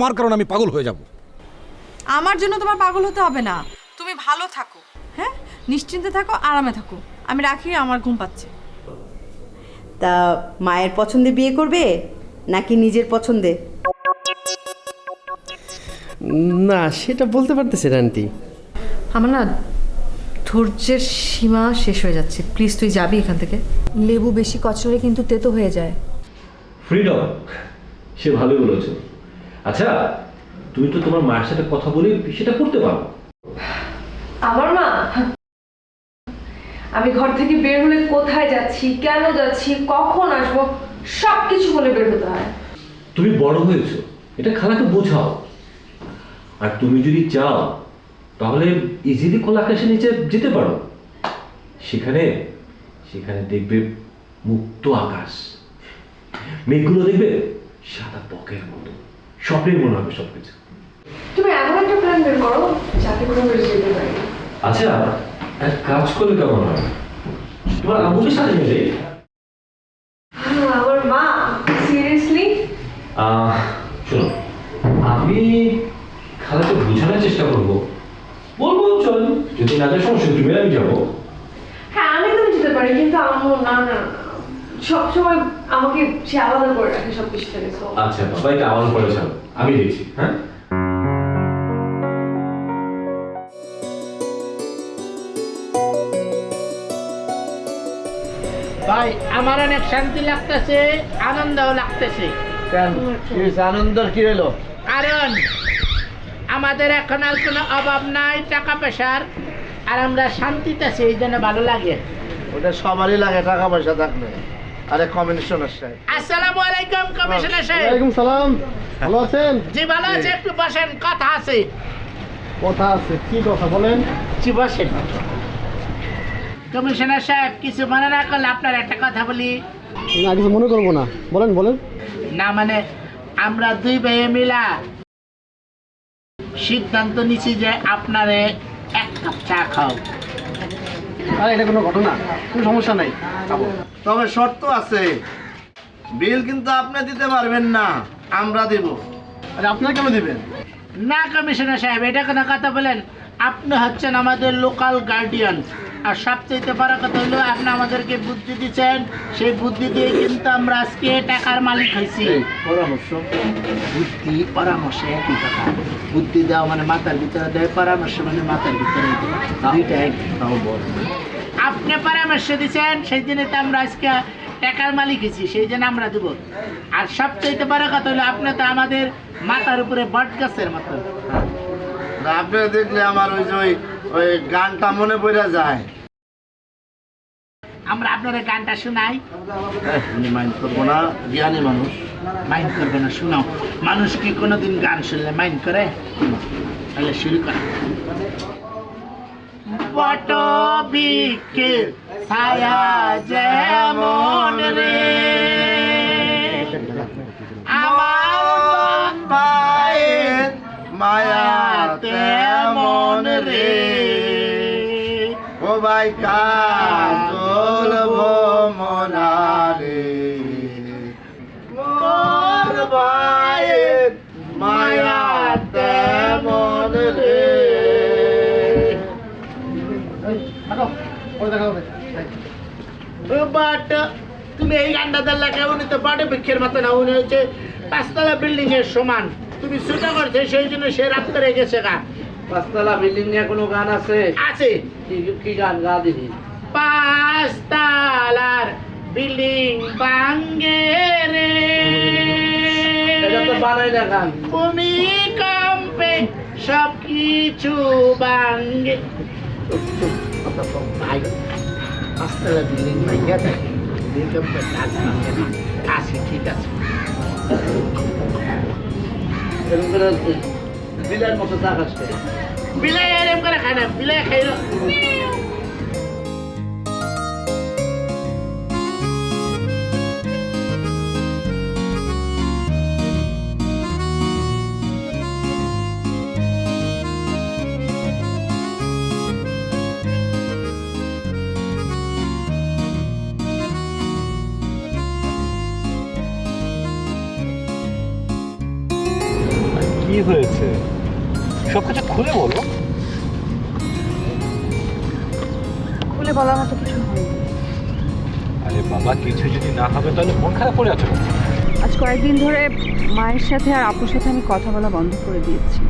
তোমার কারণে আমি পাগল হয়ে যাব। আমার জন্য তোমার পাগল হতে হবে না। তুমি ভালো থাকো। হ্যাঁ? নিশ্চিন্তে থাকো আরামে থাকো। আমি রাখি আমার ঘুম পাচ্ছে। তা মায়ের পছন্দে বিয়ে করবে নাকি নিজের পছন্দে? না সেটা বলতে পারতেছে না আন্টি। আমার না ধৈর্যের সীমা শেষ হয়ে যাচ্ছে। প্লিজ তুই যাবি এখান থেকে। লেবু বেশি কচড়ে কিন্তু তেতো হয়ে যায়। ফ্রিডম সে ভালোই বলেছ। আচ্ছা তুমি তো তোমার মায়ের সাথে কথা বলে সেটা করতে পারো। আমার মা? আমি ঘর থেকে বের হলে কোথায় যাচ্ছি কেন যাচ্ছি কখন আসব সব কিছু বলে বের হতে হয়। তুমি বড় হয়েছো এটা খালাকে বোঝাও। আর তুমি যদি চাও তাহলে ইজিলি খোলা আকাশের নিচে যেতে পারো। সেখানে সেখানে দেখবে মুক্ত আকাশ। মেঘগুলো দেখবে সাদা বকের মতো। স্বপ্নের মনে হবে সবকিছু। তুমি এমন একটা প্ল্যান বের করো যাতে করে বের যেতে পারি। আচ্ছা এক কাজ করলে কেমন হয়? তোমার আম্মুকে সাথে হ্যাঁ, আমার মা সিরিয়াসলি শোনো আমি খালাকে বোঝানোর চেষ্টা করব। বলব চল যদি না যায় সমস্যা তুমি আমি যাব। হ্যাঁ আমি তো যেতে পারি কিন্তু আম্মু না না। সব সময় আমাকে সে আলাদা করে রাখে সব কিছু থেকে আচ্ছা বাবা এটা আমার পরে ছাড়ো আমি দেখছি হ্যাঁ? ভাই আমার অনেক শান্তি লাগতেছে আনন্দও লাগতেছে। আনন্দ কি হলো? কারণ আমাদের এখন আর কোনো অভাব নাই টাকা পয়সার আর আমরা শান্তিতে আছি এই জন্য ভালো লাগে। ওটা সবারই লাগে টাকা পয়সা থাকলে। আরে কমিশনার সাহেব আসসালামু আলাইকুম কমিশনার সাহেব ওয়ালাইকুম সালাম। ভালো আছেন? জি ভালো আছে একটু বসেন কথা আছে। কথা আছে কি কথা বলেন? জি বসেন। কমিশনার সাহেব কিছু মনে না করলে আপনার একটা কথা বলি। না কিছু মনে করব না। বলেন বলেন। না মানে আমরা দুই ভাইয়ে মিলা সিদ্ধান্ত নিছি যে আপনারে এক কাপ চা খাও আরে এটা কোনো ঘটনা? কোনো সমস্যা নাই তবে শর্ত আছে। বিল কিন্তু আপনি দিতে পারবেন না আমরা দেব। আরে আপনারা কেন দিবেন? না কমিশনার সাহেব এটা কোনো কথা বলেন। আপনি হচ্ছেন আমাদের লোকাল গার্ডিয়ান আর সবচেয়ে বড় কথা হলো আপনি আমাদেরকে বুদ্ধি দিচ্ছেন। সেই বুদ্ধি দিয়ে কিন্তু আমরা আজকে টাকার মালিক হয়েছি। পরামর্শ। বুদ্ধি পরামর্শ একই কথা। বুদ্ধি দেওয়া মানে মাথার ভিতরে দেয় পরামর্শ মানে মাথার ভিতরে দেয়। দুইটা এক তাও বল। আপনি পরামর্শ দিচ্ছেন সেই জন্য তো আমরা আজকে টাকার মালিক হয়েছি সেই জন্য আমরা দেব। আর সবচেয়ে বড় কথা হলো আপনি তো আমাদের মাথার উপরে বট গাছের মতো। না আপনারা দেখলে আমার ওই যে ওই ওই গানটা মনে পড়ে যায়। আমরা আপনার গানটা শোনাই। মাইন্ড করব না জ্ঞানী মানুষ। মাইন্ড করবে না শোনাও। মানুষ কি কোনোদিন গান শুনলে মাইন্ড করে? তাহলে শুরু করা। বট বিকে ছায়া যেমন রে। আমার পায়ের মায়া তেমন রে। ও ভাই কাজল মনারে। মোর ভাইয়ের বাট তুমি এই গানটা দিল্লা কেমন তো বাটে বৃক্ষের মতো না উনি হচ্ছে পাঁচতলা বিল্ডিং এর সমান। তুমি ছোট করছে সেই জন্য সে রাত্রে গেছে গা। পাঁচতলা বিল্ডিং নিয়ে কোনো গান আছে? আছে। কি- গান গা পাঁচতলার বিল্ডিং বাং ভাঙ্গে রে। এটা তো বানাই না গান। ভূমিকম্পে সব কিছু ভাঙ্গে ভাই পাঁচতলা বিল্ডিং ভাঙ্গা থাকে ভূমিকম্পে কাজ ভাঙ্গে না আছে ঠিক আছে এরকম করে বিলের মতো চাকাস করে বিলাই এরম করে খায় আজ কয়েকদিন ধরে মায়ের সাথে আর আপুর সাথে আমি কথা বলা বন্ধ করে দিয়েছি।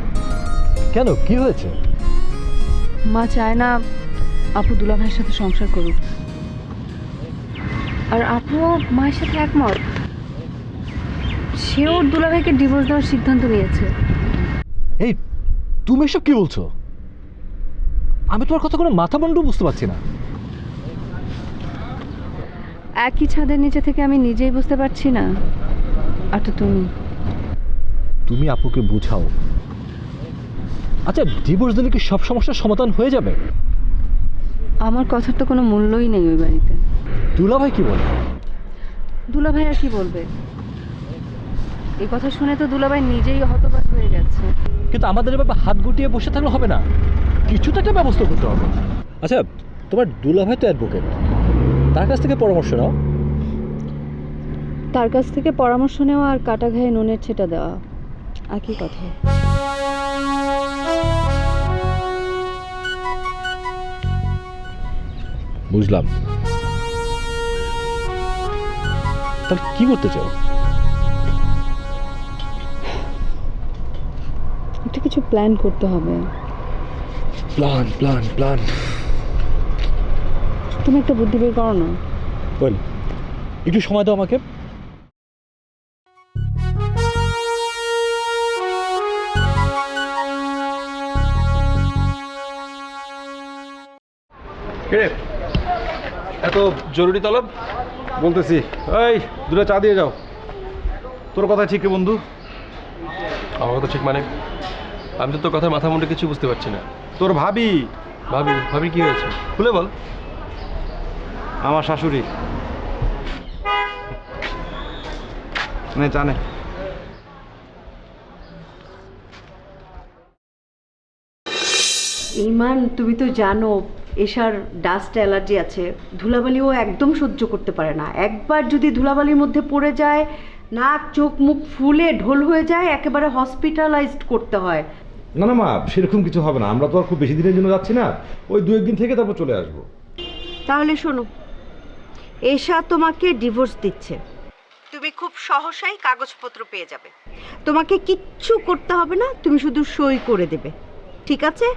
কেন? কি হয়েছে? মা চায় না আপু দুলা ভাইয়ের সাথে সংসার করুক। আর আপুও মায়ের সাথে একমত। সেও দুলা ভাইকে ডিভোর্স দেওয়ার সিদ্ধান্ত নিয়েছে। এই তুমি এসব কি বলছো? আমি তোমার কথা কোনো মাথা মুন্ডু বুঝতে পারছি না। একই ছাদের নিচে থেকে আমি নিজেই বুঝতে পারছি না। আর তো তুমি? তুমি আপুকে বুঝাও। আচ্ছা ডিভোর্স দিলে কি সব সমস্যার সমাধান হয়ে যাবে? আমার কথার তো কোনো মূল্যই নেই ওই বাড়িতে। দুলা ভাই কি বলে? দুলা ভাই আর কি বলবে? এই কথা শুনে তো দুলাভাই নিজেই হতবাক হয়ে গেছে। কিন্তু আমাদের এভাবে হাত গুটিয়ে বসে থাকলে হবে না। কিছু তো একটা ব্যবস্থা করতে হবে। আচ্ছা তোমার দুলা ভাই তো অ্যাডভোকেট তার কাছ থেকে পরামর্শ নাও। তার কাছ থেকে পরামর্শ নেওয়া আর কাটা ঘায়ে নুনের ছেটা দেওয়া। একই কথা। বুঝলাম। তাহলে কি করতে চাও? একটা কিছু প্ল্যান করতে হবে। Plan plan plan. তুমি একটা বুদ্ধি বের করো না। বল। একটু সময় দাও আমাকে। এত জরুরি তলব? বলতেছি এই দুটো চা দিয়ে যাও। তোর কথা ঠিক বন্ধু? আমার কথা ঠিক মানে? আমি তো তোর কথার মাথা মুন্ডে কিছু বুঝতে পারছি না। তোর ভাবি। ভাবি ভাবি কি হয়েছে? খুলে বল। আমার শাশুড়ি। নে জানে ইমান তুমি তো জানো এশার ডাস্ট অ্যালার্জি আছে ধুলাবালিও একদম সহ্য করতে পারে না। একবার যদি ধুলাবালির মধ্যে পড়ে যায় নাক চোখ মুখ ফুলে ঢোল হয়ে যায় একেবারে হসপিটালাইজড করতে হয়। না না মা সেরকম কিছু হবে না। আমরা তো আর খুব বেশি দিনের জন্য যাচ্ছি না। ওই দু একদিন থেকে তারপর চলে আসব। তাহলে শোনো এশা তোমাকে ডিভোর্স দিচ্ছে। তুমি খুব সহসাই কাগজপত্র পেয়ে যাবে। তোমাকে কিচ্ছু করতে হবে না তুমি শুধু সই করে দেবে। ঠিক আছে?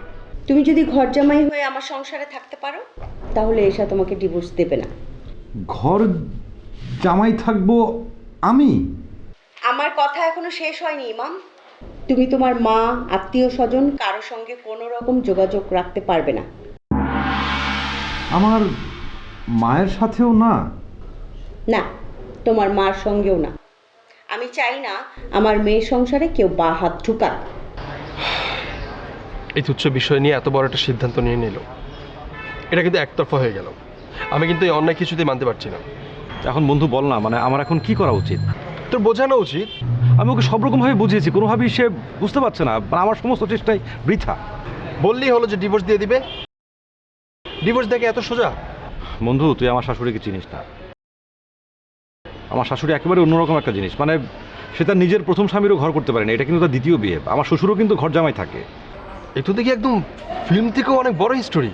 তুমি যদি ঘর জামাই হয়ে আমার সংসারে থাকতে পারো তাহলে এসা তোমাকে ডিভোর্স দেবে না। ঘর জামাই থাকব আমি? আমার কথা এখনও শেষ হয়নি ইমাম। তুমি তোমার মা আত্মীয় স্বজন কারও সঙ্গে কোনো রকম যোগাযোগ রাখতে পারবে না। আমার মায়ের সাথেও না? না তোমার মার সঙ্গেও না। আমি চাই না আমার মেয়ের সংসারে কেউ বা হাত ঢুকাক। এই তুচ্ছ বিষয় নিয়ে এত বড় একটা সিদ্ধান্ত নিয়ে নিল। এটা কিন্তু একতরফা হয়ে গেল। আমি কিন্তু এই অন্যায় কিছুতেই মানতে পারছি না। এখন বন্ধু বল না মানে আমার এখন কি করা উচিত? তোর বোঝানো উচিত। আমি ওকে সব রকমভাবে বুঝিয়েছি কোনোভাবেই সে বুঝতে পারছে না। মানে আমার সমস্ত চেষ্টাই বৃথা। বললেই হলো যে ডিভোর্স দিয়ে দিবে? ডিভোর্স দেখে এত সোজা? বন্ধু তুই আমার শাশুড়িকে চিনিস না। আমার শাশুড়ি একেবারে অন্যরকম একটা জিনিস। মানে সে তার নিজের প্রথম স্বামীরও ঘর করতে পারে না এটা কিন্তু তার দ্বিতীয় বিয়ে। আমার শ্বশুরও কিন্তু ঘর জামাই থাকে। এ তো দেখি একদম ফিল্ম থেকেও অনেক বড় হিস্টোরি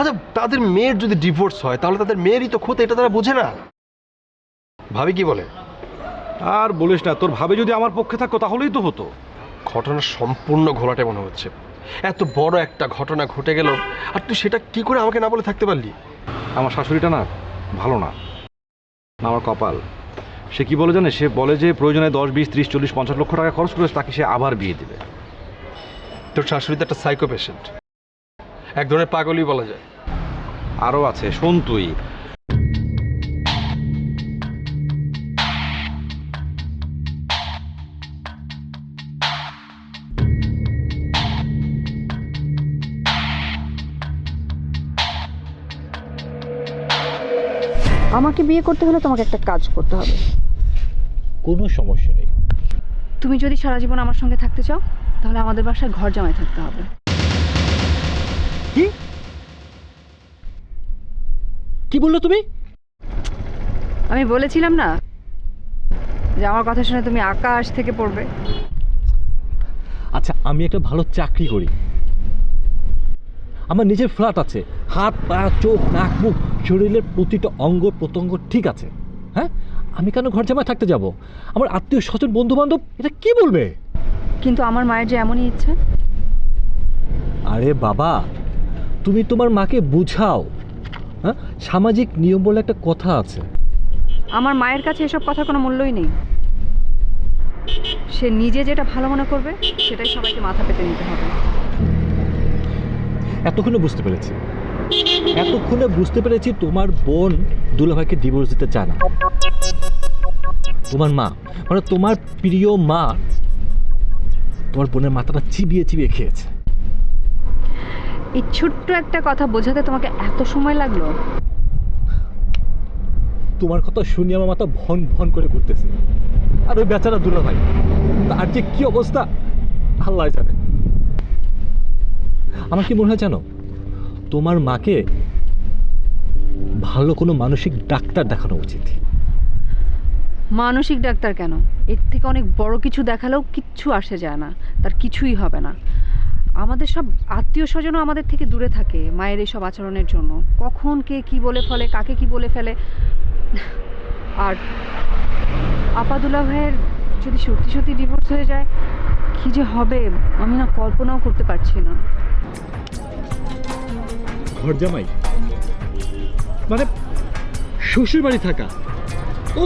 আচ্ছা তাদের মেয়ের যদি ডিভোর্স হয় তাহলে তাদের মেয়েরই তো ক্ষতি এটা তারা বোঝে না। ভাবি কি বলে? আর বলিস না তোর ভাবে যদি আমার পক্ষে থাকতো তাহলেই তো হতো। ঘটনা সম্পূর্ণ ঘোলাটে মনে হচ্ছে। এত বড় একটা ঘটনা ঘটে গেল আর তুই সেটা কি করে আমাকে না বলে থাকতে পারলি? আমার শাশুড়িটা না ভালো না। না আমার কপাল। সে কি বলে জানে? সে বলে যে প্রয়োজনে দশ, বিশ, ত্রিশ, চল্লিশ, পঞ্চাশ লক্ষ টাকা খরচ করে তাকে সে আবার বিয়ে দিবে। তোর শাশুড়ি তো একটা সাইকো পেশেন্ট এক ধরনের পাগলই বলা যায়। আরও আছে, শোন তুই। আমাকে বিয়ে করতে হলে তোমাকে একটা কাজ করতে হবে। কোনো সমস্যা নেই। তুমি যদি সারা জীবন আমার সঙ্গে থাকতে চাও তাহলে আমাদের বাসায় ঘর জামাই থাকতে হবে। কি? কি বলল তুমি? আমি বলেছিলাম না যে আমার কথা শুনে তুমি আকাশ থেকে পড়বে। আচ্ছা আমি একটা ভালো চাকরি করি। আমার নিজের ফ্ল্যাট আছে। হাত পা চোখ নাক মুখ শরীরের প্রতিটা অঙ্গ প্রত্যঙ্গ ঠিক আছে। হ্যাঁ? আমি কেন ঘর জামায় থাকতে যাব? আমার আত্মীয় স্বজন বন্ধু বান্ধব এটা কি বলবে? কিন্তু আমার মায়ের যে এমনই ইচ্ছা। আরে বাবা তুমি তোমার মাকে বুঝাও। হ্যাঁ? সামাজিক নিয়ম বলে একটা কথা আছে। আমার মায়ের কাছে এসব কথা কোনো মূল্যই নেই। সে নিজে যেটা ভালো মনে করবে সেটাই সবাইকে মাথা পেতে নিতে হবে। এতক্ষণে বুঝতে পেরেছি। এতক্ষণে বুঝতে পেরেছি তোমার বোন দুলাভাইকে ডিভোর্স দিতে চায় না। তোমার মা মানে তোমার প্রিয় মা তোমার বোনের মাথাটা চিবিয়ে চিবিয়ে খেয়েছে। এই ছোট্ট একটা কথা বোঝাতে তোমাকে এত সময় লাগল? তোমার কথা শুনে আমার মাথা ভন ভন করে ঘুরতেছে। আর ওই বেচারা দুলাভাই তার যে কি অবস্থা আল্লাহ জানে। আমার কি মনে হয় জানো তোমার মাকে ভালো কোনো মানসিক ডাক্তার দেখানো উচিত। মানসিক ডাক্তার কেন? এর থেকে অনেক বড় কিছু দেখালেও কিচ্ছু আসে যায় না, তার কিছুই হবে না। আমাদের সব আত্মীয় স্বজনও আমাদের থেকে দূরে থাকে মায়ের এইসব আচরণের জন্য। কখন কে কি বলে ফেলে, কাকে কি বলে ফেলে। আর আপাদুল্লা ভাইয়ের যদি সত্যি সত্যি ডিভোর্স হয়ে যায়, কি যে হবে, আমি না কল্পনাও করতে পারছি না। ঘর জামাই মানে শ্বশুর বাড়ি থাকা। ও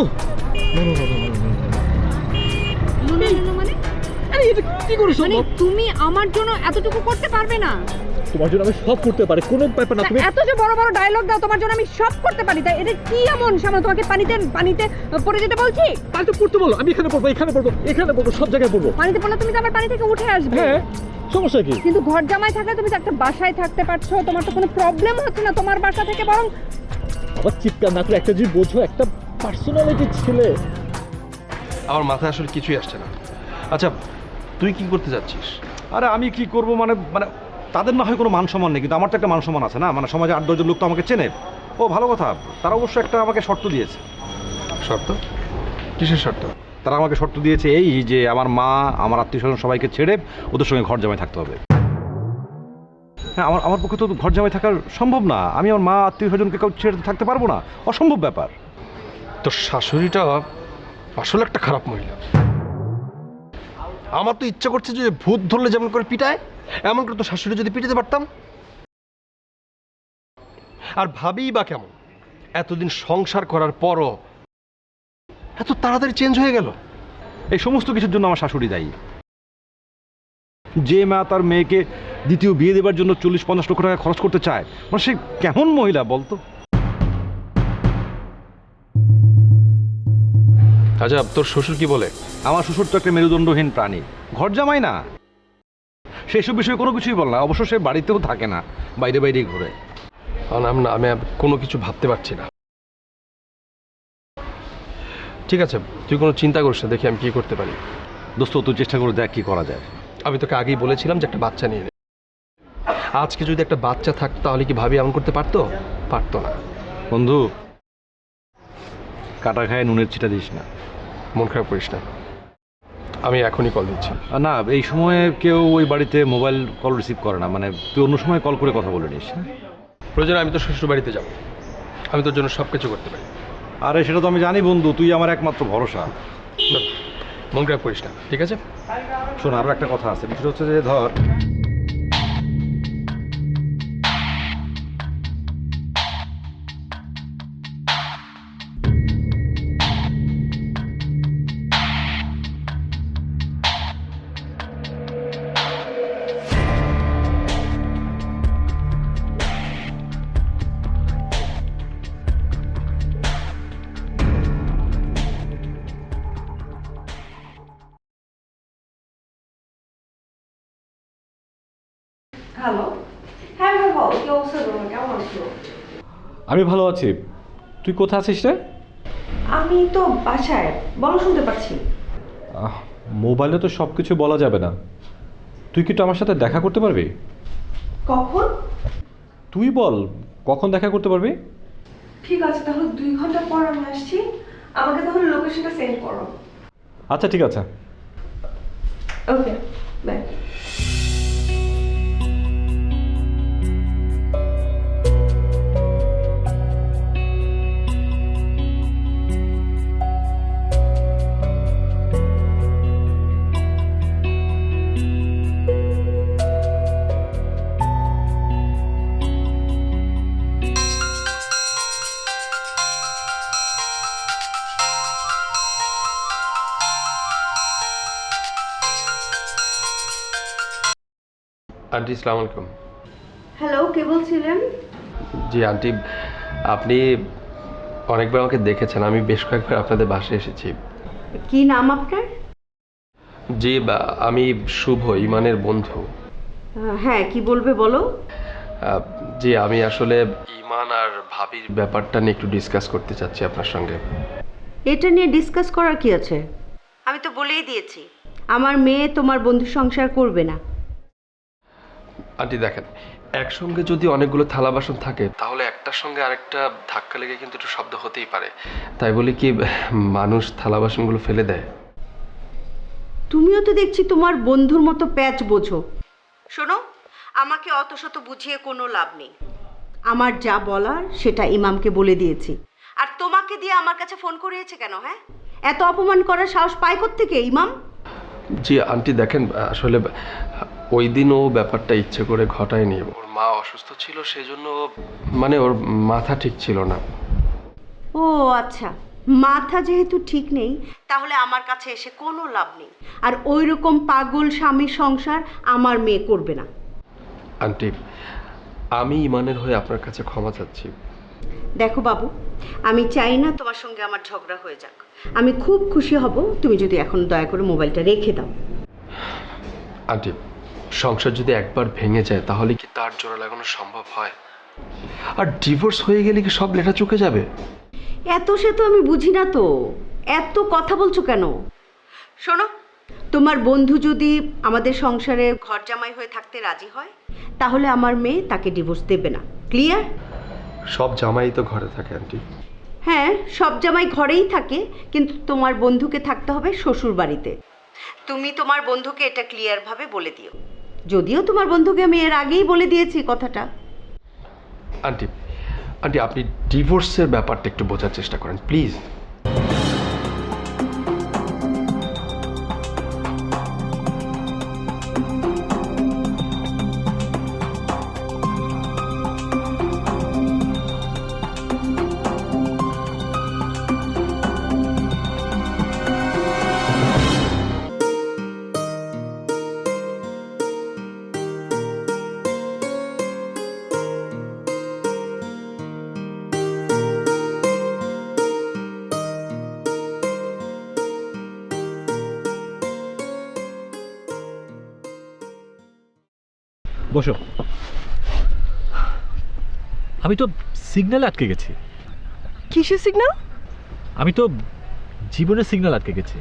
মানে? মানে তুমি আমার জন্য এতটুকু করতে পারবে না? তোমার জন্য আমি সব করতে পারি কোনো ব্যাপার না তুমি এত যে বড় বড় ডায়লগ দাও তোমার জন্য আমি সব করতে পারি। তাই এটা কি এমন সামনে তোমাকে পানিতে পানিতে পড়ে যেতে বলছি? পাল্টে পড়তে বলো আমি এখানে পড়ব এখানে পড়ব এখানে পড়ব সব জায়গায় পড়ব। পানিতে পড়লে তুমি তো আবার পানি থেকে উঠে আসবে। হ্যাঁ সমস্যা কি? কিন্তু ঘর জামাই থাকলে তুমি তো একটা বাসায় থাকতে পারছ তোমার তো কোনো প্রবলেম হচ্ছে না তোমার বাসা থেকে বরং আবার চিৎকার না করে একটা যদি বোঝো একটা পার্সোনালিটি ছেলে। আমার মাথায় আসলে কিছুই আসছে না। আচ্ছা তুই কি করতে যাচ্ছিস? আরে আমি কি করব মানে মানে তাদের না হয় কোনো মান সম্মান নেই কিন্তু আমার তো একটা মান সম্মান আছে না? মানে সমাজে আট দশজন লোক তো আমাকে চেনে। ও ভালো কথা তারা অবশ্য একটা আমাকে শর্ত দিয়েছে। শর্ত? কিসের শর্ত? তারা আমাকে শর্ত দিয়েছে এই যে আমার মা আমার আত্মীয় স্বজন সবাইকে ছেড়ে ওদের সঙ্গে ঘর জামাই থাকতে হবে। হ্যাঁ আমার আমার পক্ষে তো ঘর জামাই থাকার সম্ভব না। আমি আমার মা আত্মীয় স্বজনকে কাউ ছেড়ে থাকতে পারব না। অসম্ভব ব্যাপার। তোর শাশুড়িটা আসলে একটা খারাপ মহিলা। আমার তো ইচ্ছা করছে যে ভূত ধরলে যেমন করে পিটায়, এমন করে তো শাশুড়ি যদি পিটাতে পারতাম। আর ভাবি বা কেমন, এতদিন সংসার করার পরও এত তাড়াতাড়ি চেঞ্জ হয়ে গেল। এই সমস্ত কিছুর জন্য আমার শাশুড়ি দায়ী। যে মা তার মেয়েকে দ্বিতীয় বিয়ে দেবার জন্য চল্লিশ পঞ্চাশ লক্ষ টাকা খরচ করতে চায় মানে সে কেমন মহিলা বলতো? আচ্ছা তোর শ্বশুর কি বলে? আমার শ্বশুর তো একটা মেরুদণ্ডহীন প্রাণী। ঘর জামাই না। সেই সব বিষয়ে কোনো কিছুই বল না। অবশ্য সে বাড়িতেও থাকে না বাইরে বাইরেই ঘুরে। কারণ আমি না আমি কোনো কিছু ভাবতে পারছি না। ঠিক আছে তুই কোনো চিন্তা করিস না দেখি আমি কি করতে পারি। দোস্ত তুই চেষ্টা করে দেখ কি করা যায়। আমি তোকে আগেই বলেছিলাম যে একটা বাচ্চা নিয়ে নে। আজকে যদি একটা বাচ্চা থাকতো তাহলে কি ভাবি এমন করতে পারতো? পারতো না। বন্ধু কাটা খায় নুনের চিটা দিস না। মন খারাপ করিস না। আমি এখনই কল দিচ্ছি। না এই সময়ে কেউ ওই বাড়িতে মোবাইল কল রিসিভ করে না। মানে তুই অন্য সময় কল করে কথা বলে নিস হ্যাঁ? প্রয়োজনে আমি তো শ্বশুর বাড়িতে যাব। আমি তোর জন্য সব কিছু করতে পারি। আরে সেটা তো আমি জানি বন্ধু তুই আমার একমাত্র ভরসা। মন খারাপ করিস না ঠিক আছে? শোন আরও একটা কথা আছে। বিষয়টা হচ্ছে যে ধর আমি ভালো আছি। তুই কোথায় আছিস রে? আমি তো বাসায়। বলো শুনতে পাচ্ছি। আহ, মোবাইলে তো সব কিছু বলা যাবে না। তুই কি তো আমার সাথে দেখা করতে পারবি? কখন? তুই বল কখন দেখা করতে পারবি? ঠিক আছে তাহলে দুই ঘণ্টা পর আমি আসছি। আমাকে তাহলে লোকেশনটা সেন্ড করো। আচ্ছা ঠিক আছে। ওকে বাই আন্টি ইসলাম আলাইকুম। হ্যালো কে বলছিলেন? জি আন্টি আপনি অনেকবার আমাকে দেখেছেন আমি বেশ কয়েকবার আপনাদের বাসায় এসেছি। কি নাম আপনার? জি বা- আমি শুভ ইমানের বন্ধু। আহ, হ্যাঁ কি বলবে বলো? আহ, জি আমি আসলে ইমান আর ভাবির ব্যাপারটা নিয়ে একটু ডিসকাস করতে চাচ্ছি আপনার সঙ্গে। এটা নিয়ে ডিসকাস করার কি আছে? আমি তো বলেই দিয়েছি। আমার মেয়ে তোমার বন্ধু সংসার করবে না। আন্টি দেখেন একসঙ্গে যদি অনেকগুলো থালা বাসন থাকে তাহলে একটার সঙ্গে আরেকটা ধাক্কা লেগে কিন্তু একটু শব্দ হতেই পারে। তাই বলে কি মানুষ থালা বাসনগুলো ফেলে দেয়। তুমিও তো দেখছি তোমার বন্ধুর মতো প্যাচ বোঝো। শোনো আমাকে অত শত বুঝিয়ে কোনো লাভ নেই। আমার যা বলার সেটা ইমামকে বলে দিয়েছি। আর তোমাকে দিয়ে আমার কাছে ফোন করিয়েছে কেন হ্যাঁ? এত অপমান করার সাহস পায় থেকে ইমাম? জি আন্টি দেখেন আসলে ওই দিন ও ব্যাপারটা ইচ্ছে করে ঘটায়নি। ওর মা অসুস্থ ছিল সেজন্য মানে ওর মাথা ঠিক ছিল না। ও আচ্ছা। মাথা যেহেতু ঠিক নেই তাহলে আমার কাছে এসে কোনো লাভ নেই। আর ওই রকম পাগল স্বামী সংসার আমার মেয়ে করবে না। আন্টি আমি ইমানের হয়ে আপনার কাছে ক্ষমা চাচ্ছি। দেখো বাবু আমি চাই না তোমার সঙ্গে আমার ঝগড়া হয়ে যাক। আমি খুব খুশি হব তুমি যদি এখন দয়া করে মোবাইলটা রেখে দাও। আন্টি সংসার যদি একবার ভেঙে যায় তাহলে কি তার জোড়া লাগানো সম্ভব হয়? আর ডিভোর্স হয়ে গেলে কি সব লেখা চুকে যাবে? এত সে তো আমি বুঝি না তো। এত কথা বলছো কেন? শোনো তোমার বন্ধু যদি আমাদের সংসারে ঘর জামাই হয়ে থাকতে রাজি হয় তাহলে আমার মেয়ে তাকে ডিভোর্স দেবে না। ক্লিয়ার সব জামাই তো ঘরে থাকে আন্টি। হ্যাঁ সব জামাই ঘরেই থাকে কিন্তু তোমার বন্ধুকে থাকতে হবে শ্বশুর বাড়িতে তুমি তোমার বন্ধুকে এটা ক্লিয়ারভাবে বলে দিও। যদিও তোমার বন্ধুকে আমি এর আগেই বলে দিয়েছি কথাটা। আন্টি আন্টি, আপনি ডিভোর্সের ব্যাপারটা একটু বোঝার চেষ্টা করেন, প্লিজ। বসো। আমি তো সিগন্যালে আটকে গেছি। কিসের সিগন্যাল আমি তো জীবনের সিগন্যাল আটকে গেছি।